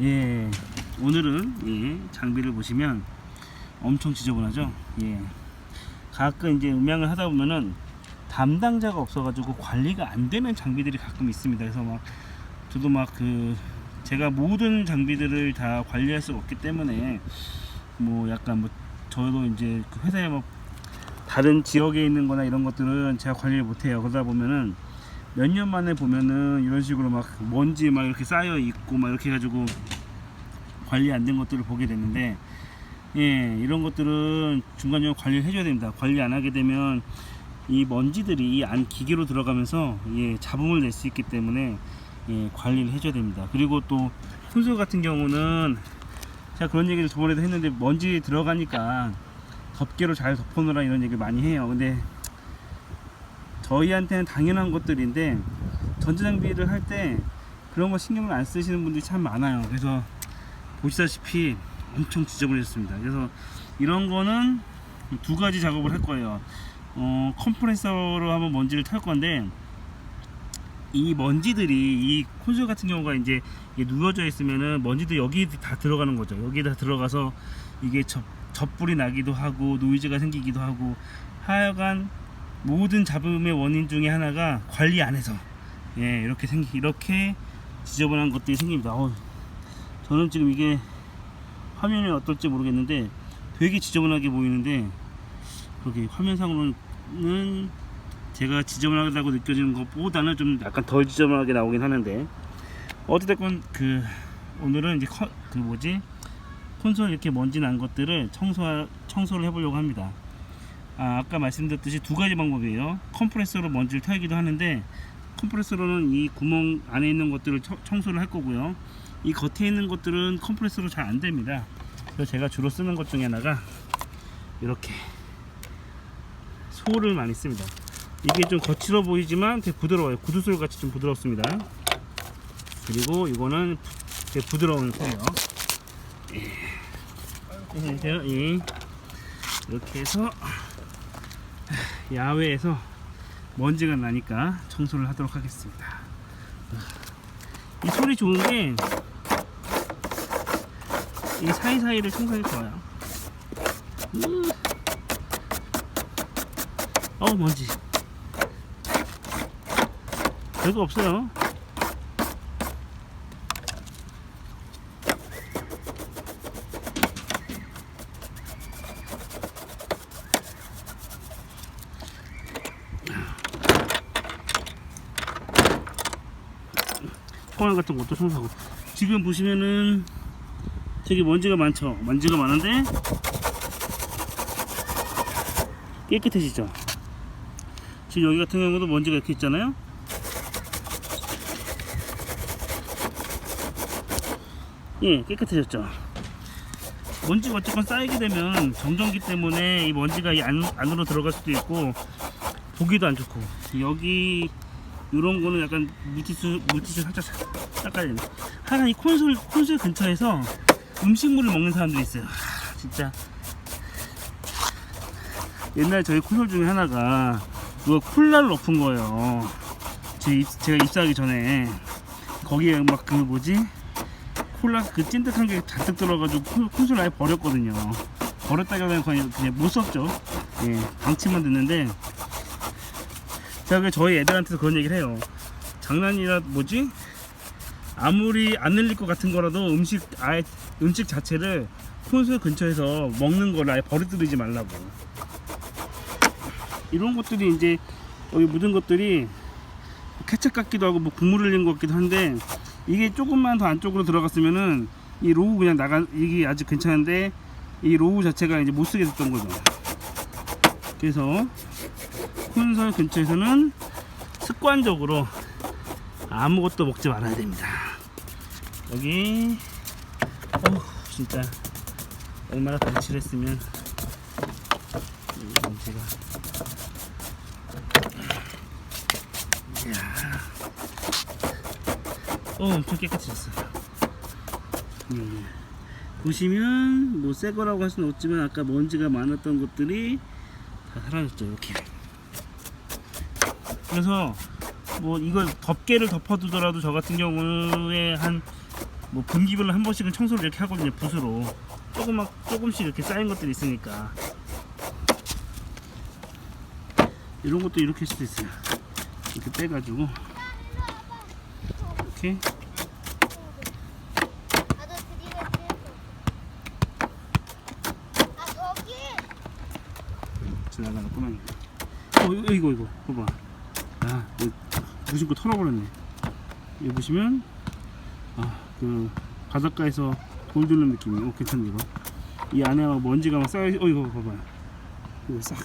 예, 오늘은 예, 장비를 보시면 엄청 지저분하죠. 예, 가끔 이제 음향을 하다 보면은 담당자가 없어가지고 관리가 안 되는 장비들이 가끔 있습니다. 그래서 막 저도 막 그 제가 모든 장비들을 다 관리할 수 없기 때문에 뭐 약간 뭐 저도 이제 그 회사에 뭐 다른 지역에 있는 거나 이런 것들은 제가 관리를 못해요. 그러다 보면은 몇 년 만에 보면은 이런 식으로 막 먼지 막 이렇게 쌓여 있고 막 이렇게 해가지고 관리 안 된 것들을 보게 되는데 예 이런 것들은 중간중간 관리를 해줘야 됩니다. 관리 안 하게 되면 이 먼지들이 이안 기계로 들어가면서 예 잡음을 낼 수 있기 때문에 예 관리를 해줘야 됩니다. 그리고 또 손수 같은 경우는 제가 그런 얘기를 저번에도 했는데 먼지 들어가니까 덮개로 잘 덮어놓으라 이런 얘기를 많이 해요. 근데 저희한테는 당연한 것들인데 전자장비를 할 때 그런 거 신경을 안 쓰시는 분들이 참 많아요. 그래서 보시다시피 엄청 지저분해졌습니다. 그래서 이런 거는 두 가지 작업을 할 거예요. 어, 컴프레서로 한번 먼지를 탈 건데 이 먼지들이 이 콘솔 같은 경우가 이제 누워져 있으면은 먼지도 여기 다 들어가는 거죠. 여기 다 들어가서 이게 접, 접불이 나기도 하고 노이즈가 생기기도 하고 하여간 모든 잡음의 원인 중에 하나가 관리 안 해서 예 이렇게 생기 이렇게 지저분한 것들이 생깁니다. 어, 저는 지금 이게 화면이 어떨지 모르겠는데 되게 지저분하게 보이는데 그렇게 화면상으로는 제가 지저분하다고 느껴지는 것보다는 좀 약간 덜 지저분하게 나오긴 하는데 어찌됐건 그 오늘은 이제 커, 그 뭐지 콘솔 이렇게 먼지 난 것들을 청소 청소를 해보려고 합니다. 아, 아까 말씀드렸듯이 두 가지 방법이에요. 컴프레서로 먼지를 털기도 하는데 컴프레서로는 이 구멍 안에 있는 것들을 처- 청소를 할 거고요. 이 겉에 있는 것들은 컴프레서로 잘 안 됩니다. 그래서 제가 주로 쓰는 것 중에 하나가 이렇게 소를 많이 씁니다. 이게 좀 거칠어 보이지만 되게 부드러워요. 구두솔 같이 좀 부드럽습니다. 그리고 이거는 되게 부드러운 소예요. 예. 예. 이렇게 해서 야외에서 먼지가 나니까 청소를 하도록 하겠습니다. 이 소리 좋은 게이 사이사이를 청소하기 좋아요. 음. 어우 먼지. 별거 없어요. 통화 같은 것도 청소하고. 지금 보시면은 되게 먼지가 많죠? 먼지가 많은데 깨끗해지죠? 지금 여기 같은 경우도 먼지가 이렇게 있잖아요? 예 깨끗해졌죠? 먼지가 어쨌건 쌓이게 되면 정전기 때문에 이 먼지가 이 안, 안으로 들어갈 수도 있고 보기도 안 좋고. 여기 이런 거는 약간 물티슈 물티슈 살짝 닦아야 됩니다. 하나 이 콘솔 콘솔 근처에서 음식물을 먹는 사람들이 있어요. 하, 진짜 옛날 저희 콘솔 중에 하나가 누가 콜라를 엎은 거예요. 제 입, 제가 입사하기 전에 거기에 막 그 뭐지 콜라 그 찐득한 게 잔뜩 들어가지고 콘- 콘솔 아예 버렸거든요. 버렸다기보다는 거의 그냥 못 썼죠. 예, 방치만 됐는데 제가 그 저희 애들한테도 그런 얘기를 해요. 장난이라 뭐지? 아무리 안 흘릴 것 같은 거라도 음식 아예 음식 자체를 콘솔 근처에서 먹는 걸 아예 버려두지 말라고. 이런 것들이 이제 여기 묻은 것들이 케첩 같기도 하고 뭐 국물 흘린 것 같기도 한데 이게 조금만 더 안쪽으로 들어갔으면은 이 로우 그냥 나가 이게 아직 괜찮은데 이 로우 자체가 이제 못 쓰게 됐던 거죠. 그래서 콘솔 근처에서는 습관적으로 아무것도 먹지 말아야 됩니다. 여기 어우 진짜 얼마나 방치를 했으면 이 이야 어 엄청 깨끗해졌어요. 음. 보시면 뭐 새 거라고 할 수는 없지만 아까 먼지가 많았던 것들이 다 사라졌죠 이렇게 그래서 뭐 이걸 덮개를 덮어두더라도 저 같은 경우에 한 뭐 분기별로 한 번씩은 청소를 이렇게 하거든요 붓으로 조금만 조금씩 이렇게 쌓인 것들이 있으니까. 이런 것도 이렇게 할 수도 있어요. 이렇게 빼가지고. 이렇게. 나도 드리겠지. 아 저기. 지나가는 꼬맹이 어 이거 이거 이거. 봐봐 아 무심코 털어버렸네. 여기 보시면 아 그 바닷가에서 돌 드는 느낌이에요 어, 괜찮네 이거. 이 안에 막 먼지가 막 쌓여 어 이거 봐봐. 이거 싹.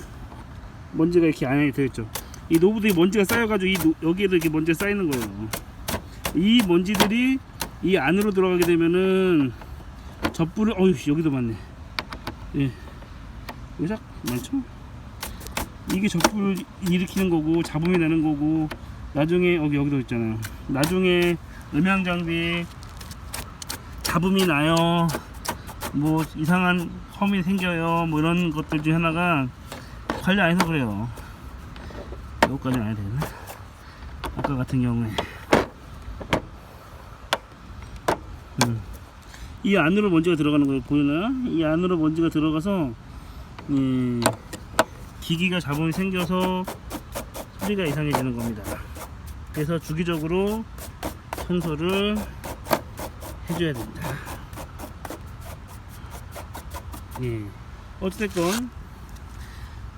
먼지가 이렇게 안에 들어있죠. 이 노브들이 먼지가 쌓여가지고 이 노- 여기에도 이렇게 먼지가 쌓이는 거예요. 이 먼지들이 이 안으로 들어가게 되면은 젖불을 어휴 여기도 많네. 예. 여기 싹 많죠 이게 적불을 일으키는 거고 잡음이 나는 거고 나중에 여기 여기도 있잖아요. 나중에 음향 장비 잡음이 나요. 뭐 이상한 험이 생겨요. 뭐 이런 것들 중에 하나가 관리 안 해서 그래요. 이것까지 안 해야 되나 아까 같은 경우에. 음. 이 안으로 먼지가 들어가는 거예요 보이나 이 안으로 먼지가 들어가서 음, 기기가 잡음이 생겨서 소리가 이상해지는 겁니다. 그래서 주기적으로 청소를 해줘야 됩니다. 예. 어찌됐건,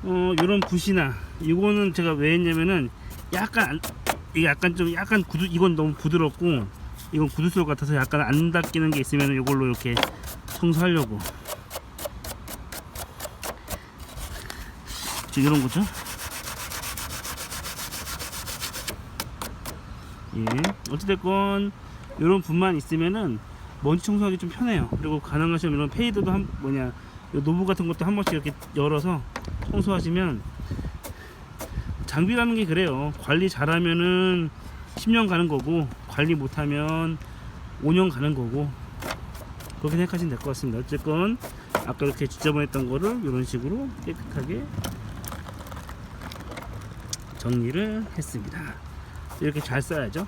어, 요런 붓이나, 이거는 제가 왜 했냐면은, 약간, 안- 이게 약간 좀, 약간 구두, 이건 너무 부드럽고, 이건 구두솔 같아서 약간 안 닦이는 게 있으면 이걸로 이렇게 청소하려고. 지금 이런 거죠. 예. 어찌됐건 이런 분만 있으면은 먼지 청소하기 좀 편해요. 그리고 가능하시면 이런 페이드도 한 뭐냐 요 노브 같은 것도 한 번씩 이렇게 열어서 청소하시면 장비라는 게 그래요. 관리 잘하면은 10년 가는 거고 관리 못하면 5년 가는 거고 그렇게 생각하시면 될 것 같습니다. 어쨌건 아까 이렇게 지저분했던 거를 이런 식으로 깨끗하게 정리를 했습니다. 이렇게 잘 써야죠.